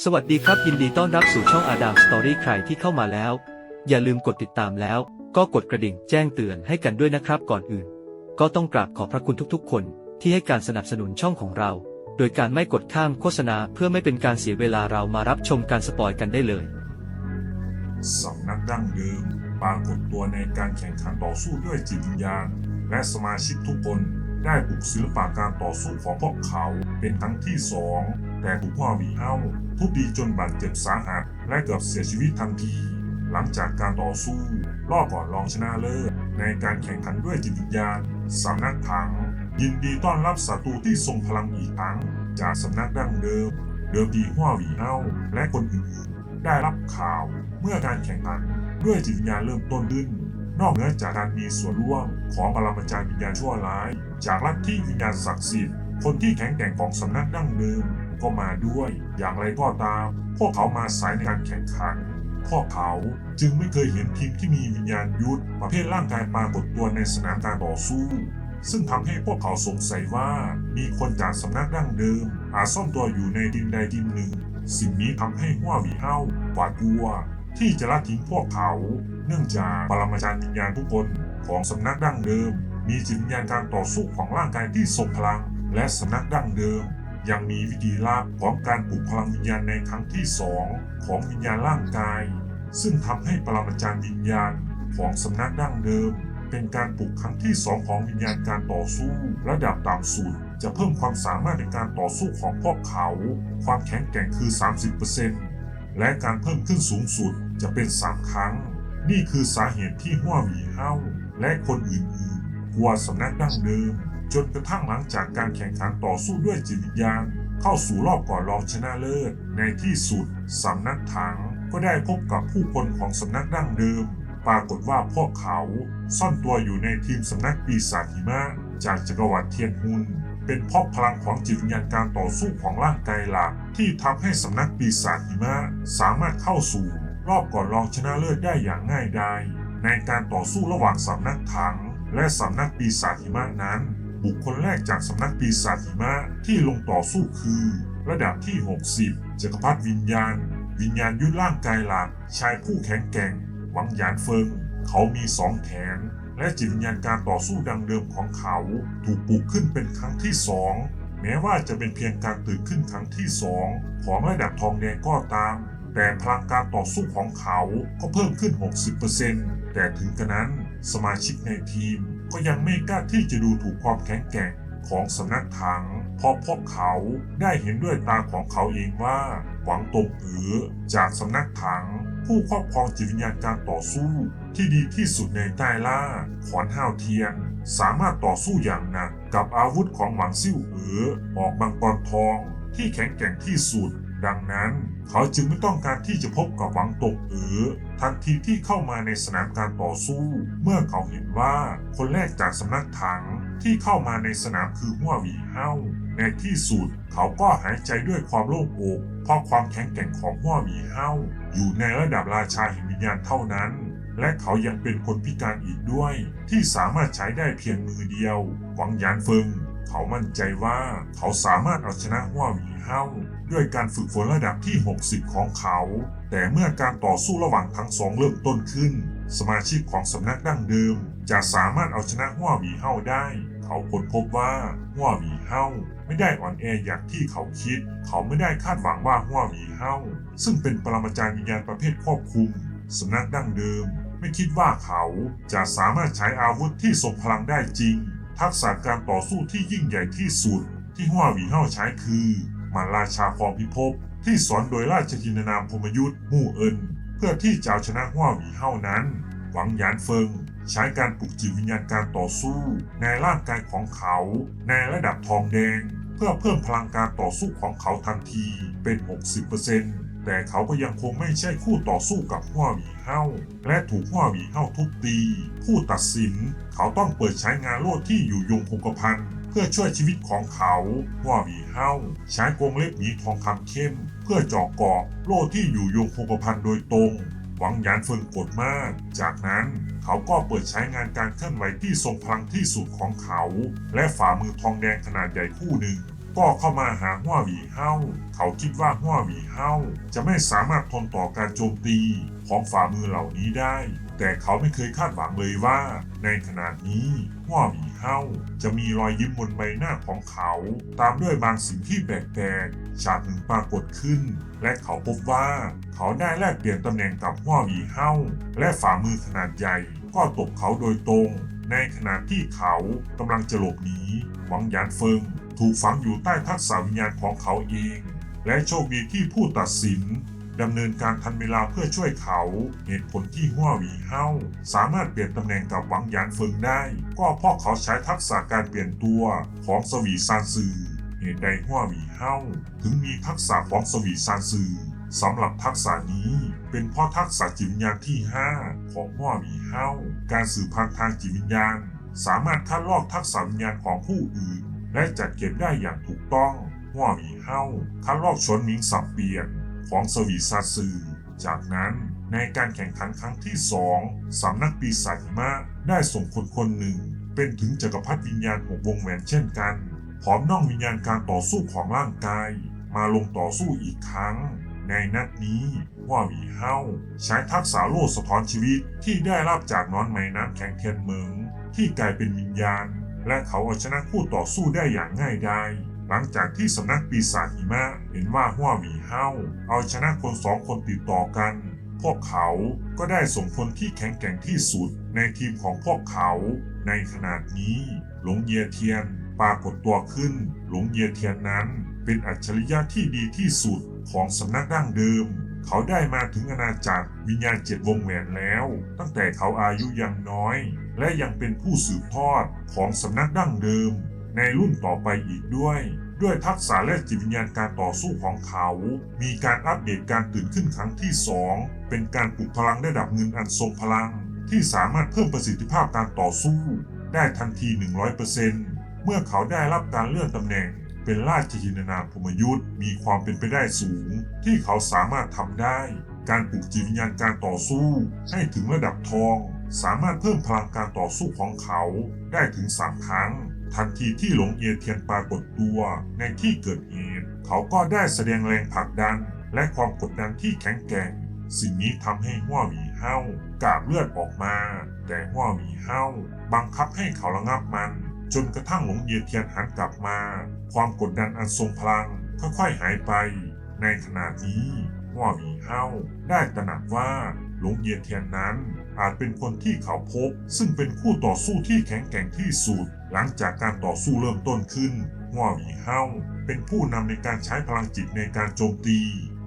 สวัสดีครับยินดีต้อนรับสู่ช่องอาดามสตอรี่ใครที่เข้ามาแล้ว อย่าลืมกดติดตามแล้ว ก็กดกระดิ่งแจ้งเตือนให้กันด้วยนะครับก่อนอื่น ก็ต้องกราบขอบพระคุณทุกๆ คน ที่ให้การสนับสนุนช่องของเรา โดยการไม่กดข้ามโฆษณาเพื่อไม่เป็นการเสียเวลาเรามารับชมการสปอยกันได้เลยสำนักดั้งเดิมปรากฏตัวในการแข่งขันต่อสู้ด้วยจิตวิญญาณ และสมาชิกทุกคนได้ปลุกศิลปะการต่อสู้ของพวกเขาเป็นครั้งที่สองแต่ถูกว่าวีเอ้า ทุบดีจนบาดเจ็บสาหัส และเกือบเสียชีวิตทันที หลังจากการต่อสู้รอบก่อนรองชนะเลิศในการแข่งขันด้วยจิตวิญญาณสำนักถัง ยินดีต้อนรับศัตรูที่ทรงพลังอีกครั้ง จากสำนักดั้งเดิม เดิมทีหัวหวีเอ้าและคนอื่นๆได้รับข่าวเมื่อการแข่งขันด้วยจิตวิญญาณเริ่มต้นขึ้นนอกเหนือจากการมีส่วนร่วมของปรมาจารย์วิญญาณชั่วร้าย จากลัทธิวิญญาณศักดิ์สิทธิ์คนที่แข็งแกร่งของสำนักดั้งเดิม ก็มาด้วย อย่างไรก็ตาม พวกเขามาสายในการแข่งขัน พวกเขาจึงไม่เคยเห็นทีมที่มีวิญญาณยุทธประเภทร่างกายปรากฏตัวในสนามการต่อสู้ ซึ่งทำให้พวกเขาสงสัยว่า มีคนจากสำนักดั้งเดิม อาจซ่อนตัวอยู่ในทีมใดทีมหนึ่ง สิ่งนี้ทำให้หัววีเอ้าหวาดกลัว ที่จะละทิ้งพวกเขา เนื่องจากปรมาจารย์วิญญาณทุกคนของสำนักดั้งเดิม มีจิตวิญญาณการต่อสู้ของร่างกายที่ทรงพลัง และสำนักดั้งเดิม ยังมีวิธีลับของการปลุกพลังวิญญาณในครั้งที่สองของวิญญาณร่างกาย ซึ่งทำให้ปรมาจารย์วิญญาณของสำนักดั้งเดิม เป็นการปลุกครั้งที่สองของวิญญาณการต่อสู้ ระดับต่ำสุด จะเพิ่มความสามารถในการต่อสู้ของพวกเขา ความแข็งแกร่งคือ 30%และการเพิ่มขึ้นสูงสุดจะเป็น 3 ครั้ง นี่คือสาเหตุที่หัวหวีเฮ้าและคนอื่นๆกลัวสำนักดั้งเดิม จนกระทั่งหลังจากการแข่งขันต่อสู้ด้วยจิตวิญญาณ เข้าสู่รอบก่อนรองชนะเลิศ ในที่สุด สำนักถังก็ได้พบกับผู้คนของสำนักดั้งเดิม ปรากฏว่าพวกเขาซ่อนตัวอยู่ในทีมสำนักปีศาจหิมะ จากจักรวรรดิเทียนฮุนเป็นเพราะพลังของจิตวิญญาณการต่อสู้ของร่างกายหลัก ที่ทำให้สำนักปีศาจหิมะสามารถเข้าสู่ รอบก่อนรองชนะเลิศได้อย่างง่ายดายในการต่อสู้ระหว่างสำนักถัง และสำนักปีศาจหิมะนั้น บุคคลแรกจากสำนักปีศาจหิมะที่ลงต่อสู้คือ ระดับที่ 60 จักรพรรดิวิญญาณ วิญญาณยึดร่างกายหลักชายผู้แข็งแกร่ง หวังหยานเฟิง เขามีสองแขนและจิตวิญญาณการต่อสู้ดังเดิมของเขา ถูกปลุกขึ้นเป็นครั้งที่สองแม้ว่าจะเป็นเพียงการตื่นขึ้นครั้งที่สองของระดับทองแดงก็ตาม แต่พลังการต่อสู้ของเขาก็เพิ่มขึ้น 60%แต่ถึงกระนั้นสมาชิกในทีม ก็ยังไม่กล้าที่จะดูถูกความแข็งแกร่งของสำนักถัง เพราะพวกเขาได้เห็นด้วยตาของเขาเองว่า หวังตงเอ๋อจากสำนักถัง ผู้ครอบครองจิตวิญญาณการต่อสู้ ที่ดีที่สุดในใต้ล่าขอนห้าวเทียน สามารถต่อสู้อย่างหนักกับอาวุธของหวังซิ่วเอ๋อออกมังกรทองที่แข็งแกร่งที่สุด ดังนั้นเขาจึงไม่ต้องการที่จะพบกับหวังตงเอ๋อทันทีที่เข้ามาในสนามการต่อสู้ เมื่อเขาเห็นว่าคนแรกจากสำนักถังที่เข้ามาในสนามคือหัวหวีเฮาในที่สุดเขาก็หายใจด้วยความโล่งอกเพราะความแข็งแกร่งของหัวหวีเฮาอยู่ในระดับราชาห่งวิญญาณเท่านั้น และเขายังเป็นคนพิการอีกด้วย ที่สามารถใช้ได้เพียงมือเดียวหวังหยานเฟิง เขามั่นใจว่าเขาสามารถเอาชนะหัวหวีเฮ้าด้วยการฝึกฝนระดับที่ 60 ของเขา แต่เมื่อการต่อสู้ระหว่างทั้งสองเริ่มต้นขึ้น สมาชิกของสำนักดั้งเดิม จะสามารถเอาชนะหัวหวีเฮ้าได้ เขาค้นพบว่าหัวหวีเฮ้าไม่ได้อ่อนแออย่างที่เขาคิด เขาไม่ได้คาดหวังว่าหัวหวีเฮ้าซึ่งเป็นปรมาจารย์วิญญาณประเภทควบคุมสำนักดั้งเดิม ไม่คิดว่าเขาจะสามารถใช้อาวุธที่ทรงพลังได้จริง ทักษะการต่อสู้ที่ยิ่งใหญ่ที่สุด ที่หัวหวีเฮ้าใช้คือมันราชาฟอมพิภพที่สอนโดยราชทินนามพมยุทธ์มู่เอินเพื่อที่จะเอาชนะหัวหวีเฮ้านั้น หวังหยานเฟิง ใช้การปลุกจิตวิญญาณการต่อสู้ ในร่างกายของเขา ในระดับทองแดง เพื่อเพิ่มพลังการต่อสู้ของเขาทันทีเป็น 60% แต่เขาก็ยังคงไม่ใช่คู่ต่อสู้กับหัวหวีเฮาและถูกหัวหวีเฮาทุบตี ผู้ตัดสิน เขาต้องเปิดใช้งานโล่ที่อยู่ยงคงกระพันเพื่อช่วยชีวิตของเขาหัวหวีเฮาใช้กรงเล็บหมีทองคำเข้ม เพื่อเจาะเกาะโล่ที่อยู่ยงคงกระพันโดยตรง หวังหยานเฟิงกดมาก จากนั้นเขาก็เปิดใช้งานการเคลื่อนไหวที่ทรงพลังที่สุดของเขา และฝ่ามือทองแดงขนาดใหญ่คู่หนึ่ง ก็เข้ามาหาหัวหวีเฮาเขาคิดว่าหัวหวีเฮาจะไม่สามารถทนต่อการโจมตีของฝ่ามือเหล่านี้ได้ แต่เขาไม่เคยคาดหวังเลยว่า ในขณะนี้หัวหวีเฮาจะมีรอยยิ้มบนใบหน้าของเขา ตามด้วยบางสิ่งที่แปลกๆฉากหนึ่งปรากฏขึ้น และเขาพบว่า เขาได้แลกเปลี่ยนตำแหน่งกับหัวหวีเฮาและฝ่ามือขนาดใหญ่ ก็ตบเขาโดยตรง ในขณะที่เขากำลังจะหลบหนีหวังหยานเฟิง ถูกฝังอยู่ใต้ทักษะวิญญาณของเขาเอง และโชคดีที่ผู้ตัดสินดำเนินการทันเวลาเพื่อช่วยเขา เหตุผลที่หัวหวีเฮาสามารถเปลี่ยนตำแหน่งกับหวังหยานเฟิงได้ ก็เพราะเขาใช้ทักษะการเปลี่ยนตัวของสวีซานซือเหตุใดหัวหวีเฮาถึงมีทักษะของสวีซานซือสำหรับทักษะนี้เป็นเพราะทักษะจิตวิญญาณที่ 5 ของหัวหวีเฮาการสื่อพันทางจิตวิญญาณ สามารถคัดลอกทักษะวิญญาณของผู้อื่น และจัดเก็บได้อย่างถูกต้องหัวหวีเฮาคัดลอกชนหมิงสับเปลี่ยนของสวีซาซือ จากนั้นในการแข่งขันครั้งที่สองสำนักปีศาจมะได้ส่งคนคนหนึ่ง เป็นถึงจักรพรรดิวิญญาณหกวงแหวนเช่นกันพร้อมน้องวิญญาณการต่อสู้ของร่างกาย มาลงต่อสู้อีกครั้ง ในนัดนี้ว่าวีเฮาใช้ทักษะโล่สะท้อนชีวิตที่ได้รับจากนอนไม้น้ำแข็งเทียนเมืองที่กลายเป็นวิญญาณ และเขาเอาชนะคู่ต่อสู้ได้อย่างง่ายดายหลังจากที่สำนักปีศาจหิมะเห็นว่าหัวหวีเฮาเอาชนะคนสองคนติดต่อกัน พวกเขาก็ได้ส่งคนที่แข็งแกร่งที่สุดในทีมของพวกเขา ในขณะนี้ หลงเยียเทียนปรากฏตัวขึ้น หลงเยียเทียนนั้นเป็นอัจฉริยะที่ดีที่สุดของสำนักดั้งเดิม เขาได้มาถึงอาณาจักรวิญญาณเจ็ดวงแหวนแล้ว ตั้งแต่เขาอายุยังน้อย และยังเป็นผู้สืบทอดของสำนักดั้งเดิม ในรุ่นต่อไปอีกด้วย ด้วยทักษะและจิตวิญญาณการต่อสู้ของเขา มีการอัปเดตการตื่นขึ้นครั้งที่ 2 เป็นการปลุกพลังระดับเงินอันทรงพลัง ที่สามารถเพิ่มประสิทธิภาพการต่อสู้ ได้ทันที 100%เมื่อเขาได้รับการเลื่อนตำแหน่งเป็นราชจินนาพมยุทธ์มีความเป็นไปได้สูง ที่เขาสามารถทำได้ การปลุกจิตวิญญาณการต่อสู้ให้ถึงระดับทอง สามารถเพิ่มพลังการต่อสู้ของเขาได้ถึง3ครั้ง ทันทีที่หลงเอียเทียนปรากฏตัวในที่เกิดเหตุ เขาก็ได้แสดงแรงผลักดัน และความกดดันที่แข็งแกร่ง สิ่งนี้ทำให้หัวหวีเฮากาบเลือดออกมา แต่หัวหวีเฮาบังคับให้เขาระงับมัน จนกระทั่งหลงเยียเทียนหันกลับมา ความกดดันอันทรงพลังค่อยๆหายไป ในขณะนี้หัวหวีเฮาได้ตระหนักว่า หลงเยียเทียนนั้น อาจเป็นคนที่เขาพบ ซึ่งเป็นคู่ต่อสู้ที่แข็งแกร่งที่สุด หลังจากการต่อสู้เริ่มต้นขึ้นหัวหวีเฮาเป็นผู้นำในการใช้พลังจิตในการโจมตี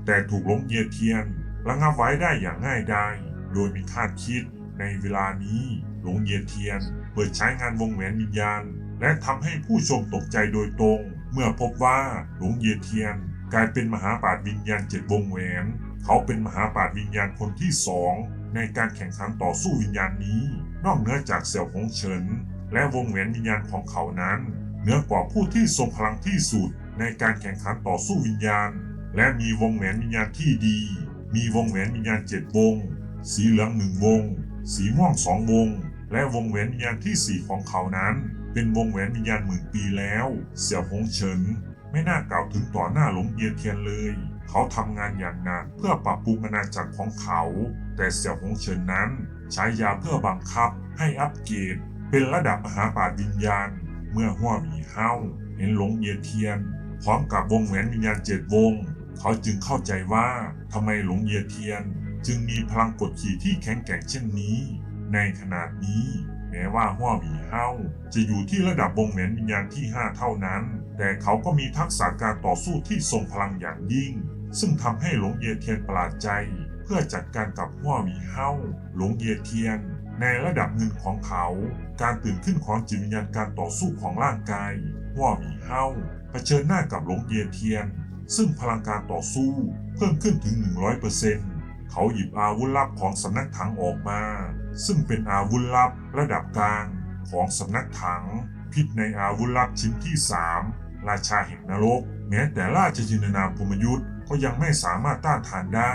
แต่ถูกหลงเยียเทียนระงับไว้ได้อย่างง่ายดายโดยมีคาดคิด ในเวลานี้หลงเยียเทียน เปิดใช้งานวงแหวนวิญญาณ และทำให้ผู้ชมตกใจโดยตรง เมื่อพบว่าหลงเยียเทียน กลายเป็นมหาปราชญ์วิญญาณเจ็ดวงแหวนเขาเป็นมหาปราชญ์วิญญาณคนที่สองในการแข่งขันต่อสู้วิญญาณนี้ นอกเหนือจากเสี่ยวหงเฉิน และวงแหวนวิญญาณของเขานั้น เหนือกว่าผู้ที่ทรงพลังที่สุดในการแข่งขันต่อสู้วิญญาณ และมีวงแหวนวิญญาณที่ดี มีวงแหวนวิญญาณเจ็ดวง สีเหลืองหนึ่งวง สีม่วงสองวง และวงแหวนวิญญาณที่สี่ของเขานั้น เป็นวงแหวนวิญญาณหมื่นปีแล้ว เสี่ยวหงเฉิน ไม่น่ากล่าวถึงต่อหน้าหลงเยียเทียนเลย เขาทำงานอย่างหนักเพื่อปรับปรุงอาณาจักรของเขา แต่เสี่ยวหงเฉินนั้น ใช้ยาเพื่อบังคับให้อัปเกรดเป็นระดับมหาปราชญ์วิญญาณ เมื่อหัวหมีเฮาเห็นหลงเยียเทียน พร้อมกับวงแหวนวิญญาณเจ็ดวง เขาจึงเข้าใจว่าทำไมหลงเยียเทียน จึงมีพลังกดขี่ที่แข็งแกร่งเช่นนี้ ในขนาดนี้แม้ว่าหัวหมีเฮาจะอยู่ที่ระดับวงแหวนวิญญาณที่ 5 เท่านั้น แต่เขาก็มีทักษะการต่อสู้ที่ทรงพลังอย่างยิ่ง ซึ่งทำให้หลงเยเทียนประหลาดใจ เพื่อจัดการกับหัวหมีเฮาหลงเยเทียน ในระดับหนึ่งของเขา การตื่นขึ้นของจิตวิญญาณการต่อสู้ของร่างกายหัวหมีเฮาเผชิญหน้ากับหลงเยเทียน ซึ่งพลังการต่อสู้เพิ่มขึ้นถึง 100%เขาหยิบอาวุธลับของสำนักถังออกมา ซึ่งเป็นอาวุธลับระดับกลางของสำนักถัง พิษในอาวุธลับชิ้นที่ 3 ราชาแห่งนรก แม้แต่ราชจินนามพมยุทธ์ ก็ยังไม่สามารถต้านทานได้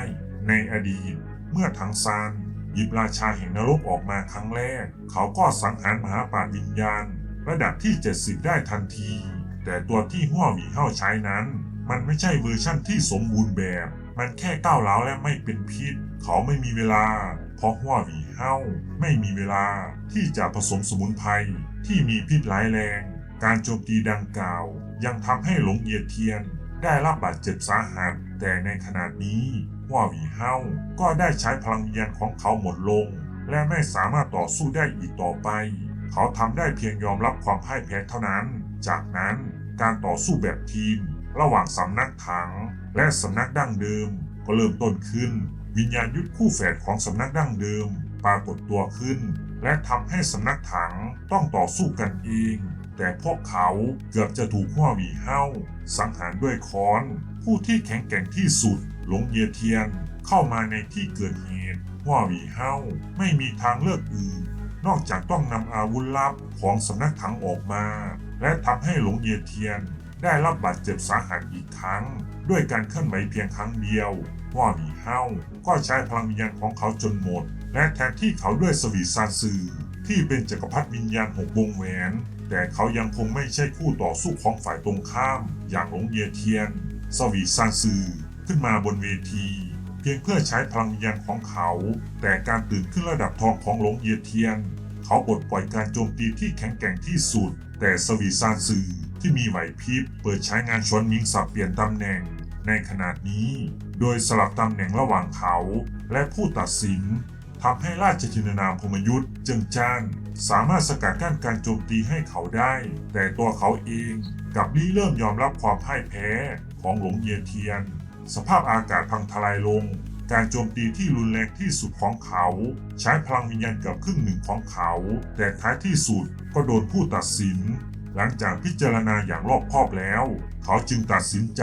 ในอดีต เมื่อถังซานหยิบราชาแห่งนรกออกมาครั้งแรก เขาก็สังหารมหาปราชญ์วิญญาณ ระดับที่ 70 ได้ทันที แต่ตัวที่หัวหวีเฮาใช้นั้น มันไม่ใช่เวอร์ชั่นที่สมบูรณ์แบบ มันแค่ก้าวร้าวและไม่เป็นพิษ เขาไม่มีเวลา เพราะหัวหวีเฮาไม่มีเวลาที่จะผสมสมุนไพรที่มีพิษร้ายแรง การโจมตีดังกล่าว ยังทำให้หลงเอียดเทียน ได้รับบาดเจ็บสาหัส แต่ในขณะนี้หัววีเฮาก็ได้ใช้พลังวิญญาณของเขาหมดลง และไม่สามารถต่อสู้ได้อีกต่อไป เขาทำได้เพียงยอมรับความพ่ายแพ้เท่านั้น จากนั้นการต่อสู้แบบทีม ระหว่างสำนักถัง และสำนักดั้งเดิม ก็เริ่มต้นขึ้น วิญญาณยุทธคู่แฝดของสำนักดั้งเดิมปรากฏตัวขึ้น และทำให้สำนักถังต้องต่อสู้กันเอง แต่พวกเขาเกือบจะถูกหัวหวีเฮ้าสังหารด้วยค้อน ผู้ที่แข็งแกร่งที่สุดหลงเยียเทียนเข้ามาในที่เกิดเหตุหัวหวีเฮ้าไม่มีทางเลือกอื่น นอกจากต้องนำอาวุธลับของสำนักถังออกมา และทำให้หลงเยียเทียนได้รับบาดเจ็บสาหัสอีกครั้ง ด้วยการเคลื่อนไหวเพียงครั้งเดียวว่าหมีเฮ้าก็ใช้พลังวิญญาณของเขาจนหมด และแทนที่เขาด้วยสวีซานซือที่เป็นจักรพรรดิวิญญาณหกวงแหวน แต่เขายังคงไม่ใช่คู่ต่อสู้ของฝ่ายตรงข้าม อย่างหลงเยียเทียน สวีซานซือขึ้นมาบนเวที เพียงเพื่อใช้พลังวิญญาณของเขา แต่การตื่นขึ้นระดับทองของหลงเยียเทียน เขาปลดปล่อยการโจมตีที่แข็งแกร่งที่สุด แต่สวีซานซือที่มีไหวพริบเปิดใช้งานชวนมิงสับเปลี่ยนตำแหน่ง ในขณะนี้ โดยสลับตำแหน่งระหว่างเขา และผู้ตัดสินทำให้ราชจินนามพมยุทธ์เจิงจ้าน สามารถสกัดกั้นการโจมตีให้เขาได้ แต่ตัวเขาเองกลับรี้เริ่มยอมรับความพ่ายแพ้ของหลงเยียเทียน สภาพอากาศพังทลายลง การโจมตีที่รุนแรงที่สุดของเขา ใช้พลังวิญญาณเกือบครึ่งหนึ่งของเขา แต่ท้ายที่สุดก็โดนผู้ตัดสิน หลังจากพิจารณาอย่างรอบคอบแล้ว เขาจึงตัดสินใจ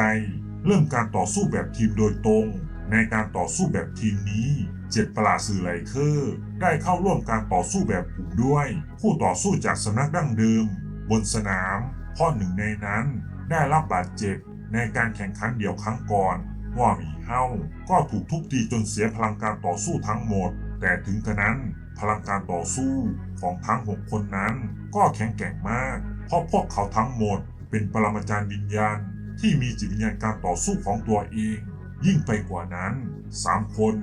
เริ่มการต่อสู้แบบทีมโดยตรง ในการต่อสู้แบบทีมนี้ เจ็ดประหลาดสื่อไลเคอร์ได้เข้าร่วมการต่อสู้แบบกลุ่มด้วย ผู้ต่อสู้จากสำนักดั้งเดิม บนสนามพ่อหนึ่งในนั้น ได้รับบาดเจ็บในการแข่งขันเดี่ยวครั้งก่อนว่าหมีเฮาก็ถูกทุบตีจนเสียพลังการต่อสู้ทั้งหมด แต่ถึงกระนั้นพลังการต่อสู้ของทั้ง6คนนั้น ก็แข็งแกร่งมาก เพราะพวกเขาทั้งหมด เป็นปรมาจารย์วิญญาณ ที่มีจิตวิญญาณการต่อสู้ของตัวเอง ยิ่งไปกว่านั้น3คน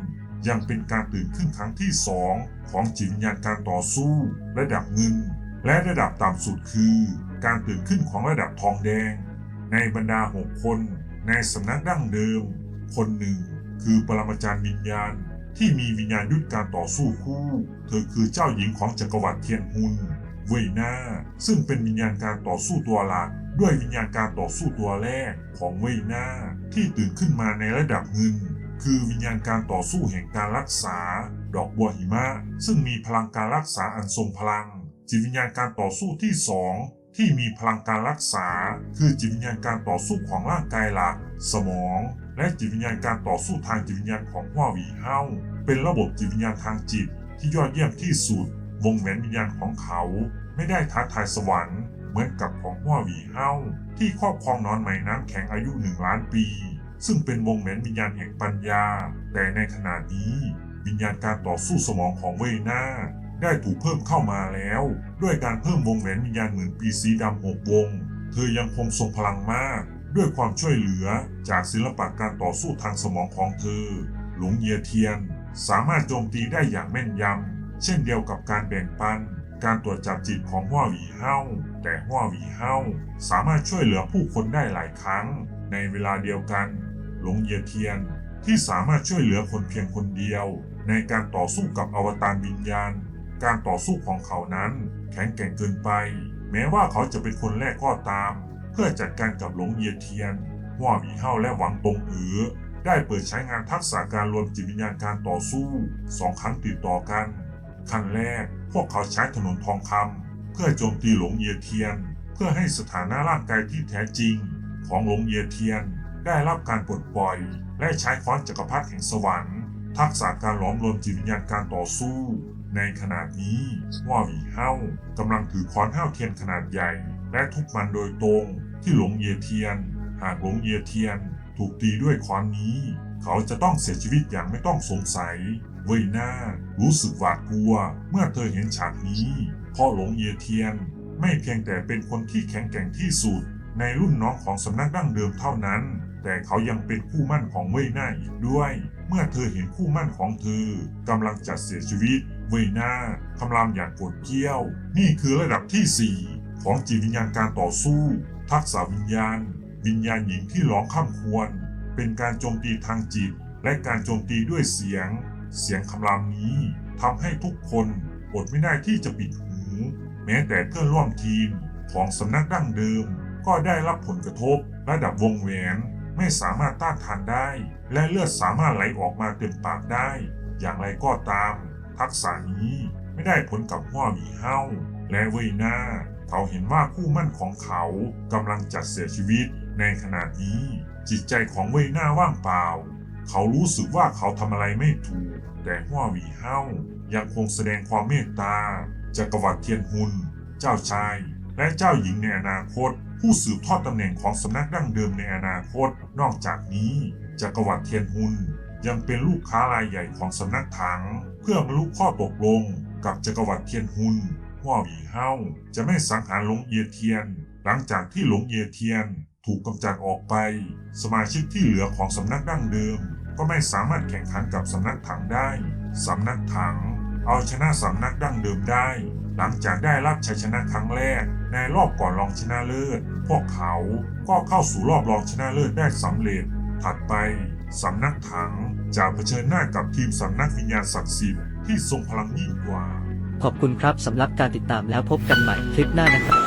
ยังเป็นการตื่นขึ้นครั้งที่ 2 ของจิตวิญญาณการต่อสู้ ระดับเงิน และระดับต่ำสุดคือ การตื่นขึ้นของระดับทองแดง ในบรรดา 6 คน ในสำนักดั้งเดิม คนหนึ่ง คือปรมาจารย์วิญญาณที่มีวิญญาณยุทธการต่อสู้คู่ เธอคือเจ้าหญิงของจักรวรรดิเทียนฮุน เว่ยหน้าซึ่งเป็นวิญญาณการต่อสู้ตัวหลัก ด้วยวิญญาณการต่อสู้ตัวแรกของเว่ยหน้าที่ตื่นขึ้นมาในระดับเงิน คือวิญญาณการต่อสู้แห่งการรักษา ดอกบัวหิมะ ซึ่งมีพลังการรักษาอันทรงพลัง จิตวิญญาณการต่อสู้ที่สองที่มีพลังการรักษา คือจิตวิญญาณการต่อสู้ของร่างกายหลัก สมอง และจิตวิญญาณการต่อสู้ทางจิตวิญญาณของหัวหวีเฮาเป็นระบบจิตวิญญาณทางจิต ที่ยอดเยี่ยมที่สุด วงแหวนวิญญาณของเขา ไม่ได้ท้าทายสวรรค์เหมือนกับของหัวหวีเฮาที่ครอบครองนอนไหมน้ำแข็งอายุหนึ่งล้านปี ซึ่งเป็นวงแหวนวิญญาณแห่งปัญญา แต่ในขณะนี้ วิญญาณการต่อสู้สมองของเวน้าได้ถูกเพิ่มเข้ามาแล้ว ด้วยการเพิ่มวงแหวนวิญญาณหมื่นปีสีดำหกวง เธอยังคงทรงพลังมาก ด้วยความช่วยเหลือจากศิลปะการต่อสู้ทางสมองของเธอ หลงเยียเทียน สามารถโจมตีได้อย่างแม่นยำเช่นเดียวกับการแบ่งปัน การตรวจจับจิตของหัวหวีเฮ้าแต่หัวหวีเฮ้าสามารถช่วยเหลือผู้คนได้หลายครั้ง ในเวลาเดียวกัน หลงเยียเทียนที่สามารถช่วยเหลือคนเพียงคนเดียว ในการต่อสู้กับอวตารวิญญาณ การต่อสู้ของเขานั้น แข็งแกร่งเกินไป แม้ว่าเขาจะเป็นคนแรกก็ตาม เพื่อจัดการกับหลงเยียเทียนหัวหวีเฮาและหวังตงเอ๋อได้เปิดใช้งานทักษะการรวมจิตวิญญาณการต่อสู้สองครั้งติดต่อกันขั้นแรก พวกเขาใช้ถนนทองคำเพื่อโจมตีหลงเยียเทียน เพื่อให้สถานะร่างกายที่แท้จริง ของหลงเยียเทียน ได้รับการปลดปล่อย และใช้ค้อนจักรพรรดิแห่งสวรรค์ทักษะการหลอมรวมจิตวิญญาณการต่อสู้ ในขณะนี้ว่าวีเฮ้ากำลังถือค้อนห้าเทียนขนาดใหญ่ และทุบมันโดยตรงที่หลงเยเทียน หากหลงเยเทียน ถูกตีด้วยค้อนนี้ เขาจะต้องเสียชีวิตอย่างไม่ต้องสงสัย เวยหน้า รู้สึกหวาดกลัว เมื่อเธอเห็นฉากนี้เพราะหลงเยเทียน ไม่เพียงแต่เป็นคนที่แข็งแกร่งที่สุด ในรุ่นน้องของสำนักดั้งเดิมเท่านั้น แต่เขายังเป็นคู่มั่นของเว่ยหน้าอีกด้วย เมื่อเธอเห็นคู่มั่นของเธอกำลังจะเสียชีวิต เว่ยหน้าคำรามอย่างโกรธเกี้ยว นี่คือระดับที่ 4 ของจิตวิญญาณการต่อสู้ ทักษะวิญญาณ วิญญาณหญิงที่ร้องข้ามควร เป็นการโจมตีทางจิต และการโจมตีด้วยเสียง เสียงคำรามนี้ทำให้ทุกคนอดไม่ได้ที่จะปิดหู แม้แต่เพื่อนร่วมทีมของสำนักดั้งเดิมก็ได้รับผลกระทบระดับวงแหวน ไม่สามารถต้านทานได้ และเลือดสามารถไหลออกมาเต็มปากได้ อย่างไรก็ตาม ทักษะนี้ไม่ได้ผลกับหัวหมีเฮาและเวยนาเขาเห็นว่าคู่มั่นของเขากำลังจะเสียชีวิต ในขณะนี้ จิตใจของเวยนาว่างเปล่า เขารู้สึกว่าเขาทำอะไรไม่ถูก แต่หัวหวีเฮายังคงแสดงความเมตตาจักรวรรดิเทียนหุน เจ้าชาย และเจ้าหญิงในอนาคต ผู้สืบทอดตำแหน่งของสำนักดั้งเดิมในอนาคต นอกจากนี้จักรวรรดิเทียนหุนยังเป็นลูกค้ารายใหญ่ของสำนักถัง เพื่อบรรลุข้อตกลง กับจักรวรรดิเทียนหุนหัวหวีเฮาจะไม่สังหารหลงเอียเทียน หลังจากที่หลงเอียเทียนถูกกำจัดออกไป สมาชิกที่เหลือของสำนักดั้งเดิม ก็ไม่สามารถแข่งขันกับสำนักถังได้ สำนักถัง เอาชนะสำนักดั้งเดิมได้ หลังจากได้รับชัยชนะครั้งแรก ในรอบก่อนรองชนะเลิศ พวกเขาก็เข้าสู่รอบรองชนะเลิศได้สำเร็จ ถัดไปสำนักถังจะเผชิญหน้ากับทีมสำนักวิญญาณศักดิ์สิทธิ์ที่ทรงพลังยิ่งกว่า ขอบคุณครับสำหรับการติดตามแล้วพบกันใหม่คลิปหน้านะครับ